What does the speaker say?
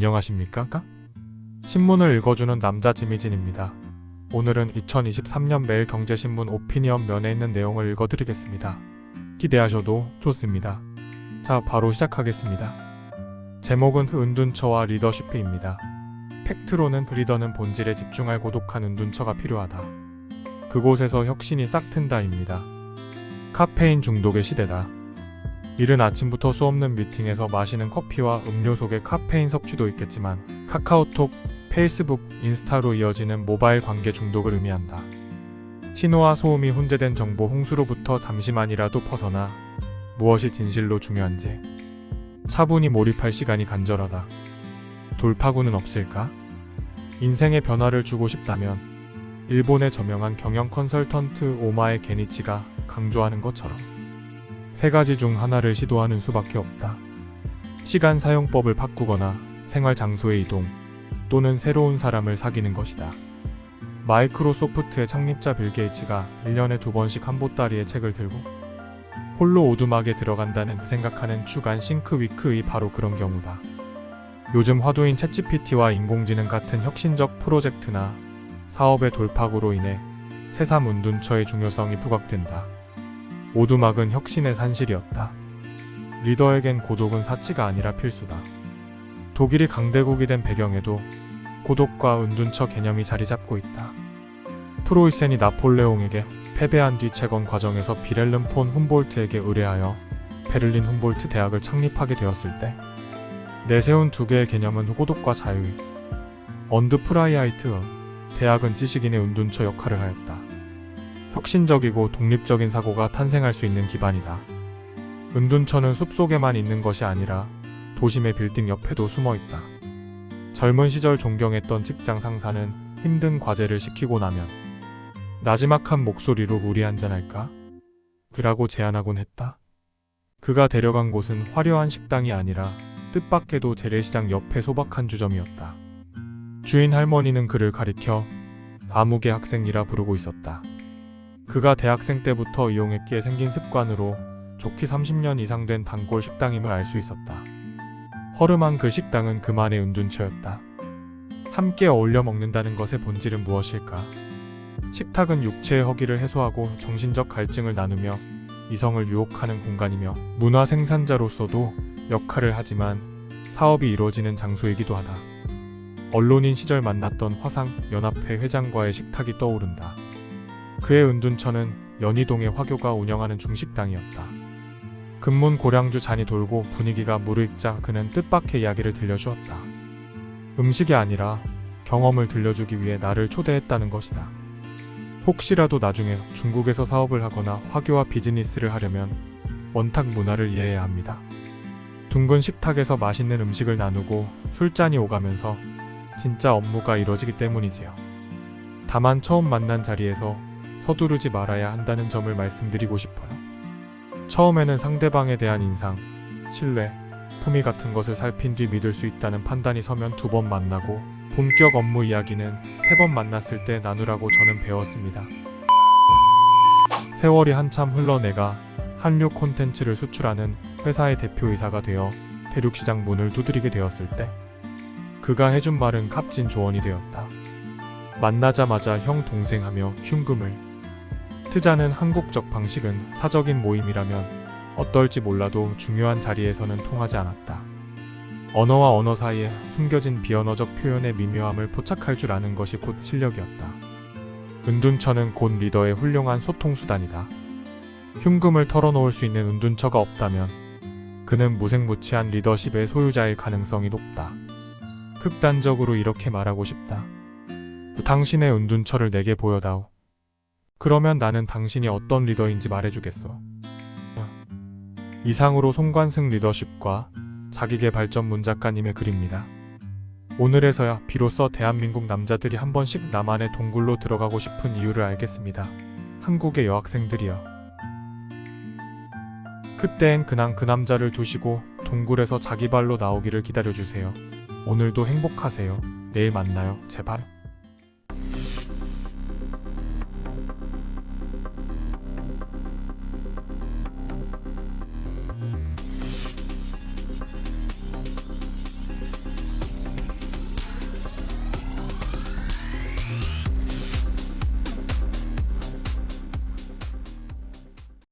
안녕하십니까? 신문을 읽어주는 남자 지미진입니다. 오늘은 2023년 매일경제신문 오피니언 면에 있는 내용을 읽어드리겠습니다. 기대하셔도 좋습니다. 자, 바로 시작하겠습니다. 제목은 은둔처와 리더십입니다. 팩트로는 리더는 본질에 집중할 고독한 은둔처가 필요하다. 그곳에서 혁신이 싹 튼다입니다. 카페인 중독의 시대다. 이른 아침부터 수없는 미팅에서 마시는 커피와 음료 속의 카페인 섭취도 있겠지만 카카오톡, 페이스북, 인스타로 이어지는 모바일 관계 중독을 의미한다. 신호와 소음이 혼재된 정보 홍수로부터 잠시만이라도 벗어나 무엇이 진실로 중요한지 차분히 몰입할 시간이 간절하다. 돌파구는 없을까? 인생의 변화를 주고 싶다면 일본의 저명한 경영 컨설턴트 오마에 게니치가 강조하는 것처럼 세 가지 중 하나를 시도하는 수밖에 없다. 시간 사용법을 바꾸거나 생활 장소의 이동 또는 새로운 사람을 사귀는 것이다. 마이크로소프트의 창립자 빌 게이츠가 1년에 두 번씩 한 보따리에 책을 들고 홀로 오두막에 들어간다는 그 생각하는 주간 싱크 위크의 바로 그런 경우다. 요즘 화두인 챗GPT와 인공지능 같은 혁신적 프로젝트나 사업의 돌파구로 인해 새삼 운둔처의 중요성이 부각된다. 오두막은 혁신의 산실이었다. 리더에겐 고독은 사치가 아니라 필수다. 독일이 강대국이 된 배경에도 고독과 은둔처 개념이 자리 잡고 있다. 프로이센이 나폴레옹에게 패배한 뒤 재건 과정에서 비렐름 폰 훔볼트에게 의뢰하여 베를린 훔볼트 대학을 창립하게 되었을 때 내세운 두 개의 개념은 고독과 자유의 언드 프라이하이트 대학은 지식인의 은둔처 역할을 하였다. 혁신적이고 독립적인 사고가 탄생할 수 있는 기반이다. 은둔처는 숲속에만 있는 것이 아니라 도심의 빌딩 옆에도 숨어 있다. 젊은 시절 존경했던 직장 상사는 힘든 과제를 시키고 나면 나지막한 목소리로 우리 한잔할까? 그라고 제안하곤 했다. 그가 데려간 곳은 화려한 식당이 아니라 뜻밖에도 재래시장 옆에 소박한 주점이었다. 주인 할머니는 그를 가리켜 아무개 학생이라 부르고 있었다. 그가 대학생 때부터 이용했기에 생긴 습관으로 좋기 30년 이상 된 단골 식당임을 알 수 있었다. 허름한 그 식당은 그만의 은둔처였다. 함께 어울려 먹는다는 것의 본질은 무엇일까? 식탁은 육체의 허기를 해소하고 정신적 갈증을 나누며 이성을 유혹하는 공간이며 문화 생산자로서도 역할을 하지만 사업이 이루어지는 장소이기도 하다. 언론인 시절 만났던 화상 연합회 회장과의 식탁이 떠오른다. 그의 은둔처는 연희동의 화교가 운영하는 중식당이었다. 금문 고량주 잔이 돌고 분위기가 무르익자 그는 뜻밖의 이야기를 들려주었다. 음식이 아니라 경험을 들려주기 위해 나를 초대했다는 것이다. 혹시라도 나중에 중국에서 사업을 하거나 화교와 비즈니스를 하려면 원탁 문화를 이해해야 합니다. 둥근 식탁에서 맛있는 음식을 나누고 술잔이 오가면서 진짜 업무가 이뤄지기 때문이지요. 다만 처음 만난 자리에서 서두르지 말아야 한다는 점을 말씀드리고 싶어요. 처음에는 상대방에 대한 인상, 신뢰, 품위 같은 것을 살핀 뒤 믿을 수 있다는 판단이 서면 두 번 만나고 본격 업무 이야기는 세 번 만났을 때 나누라고 저는 배웠습니다. 세월이 한참 흘러 내가 한류 콘텐츠를 수출하는 회사의 대표이사가 되어 대륙시장 문을 두드리게 되었을 때 그가 해준 말은 값진 조언이 되었다. 만나자마자 형 동생 하며 흉금을 트자는 한국적 방식은 사적인 모임이라면 어떨지 몰라도 중요한 자리에서는 통하지 않았다. 언어와 언어 사이에 숨겨진 비언어적 표현의 미묘함을 포착할 줄 아는 것이 곧 실력이었다. 은둔처는 곧 리더의 훌륭한 소통수단이다. 흉금을 털어놓을 수 있는 은둔처가 없다면 그는 무색무취한 리더십의 소유자일 가능성이 높다. 극단적으로 이렇게 말하고 싶다. 당신의 은둔처를 내게 보여다오. 그러면 나는 당신이 어떤 리더인지 말해주겠소. 이상으로 송관승 리더십과 자기개발 전 문 작가님의 글입니다. 오늘에서야 비로소 대한민국 남자들이 한 번씩 나만의 동굴로 들어가고 싶은 이유를 알겠습니다. 한국의 여학생들이여. 그때엔 그냥 그 남자를 두시고 동굴에서 자기 발로 나오기를 기다려주세요. 오늘도 행복하세요. 내일 만나요. 제발.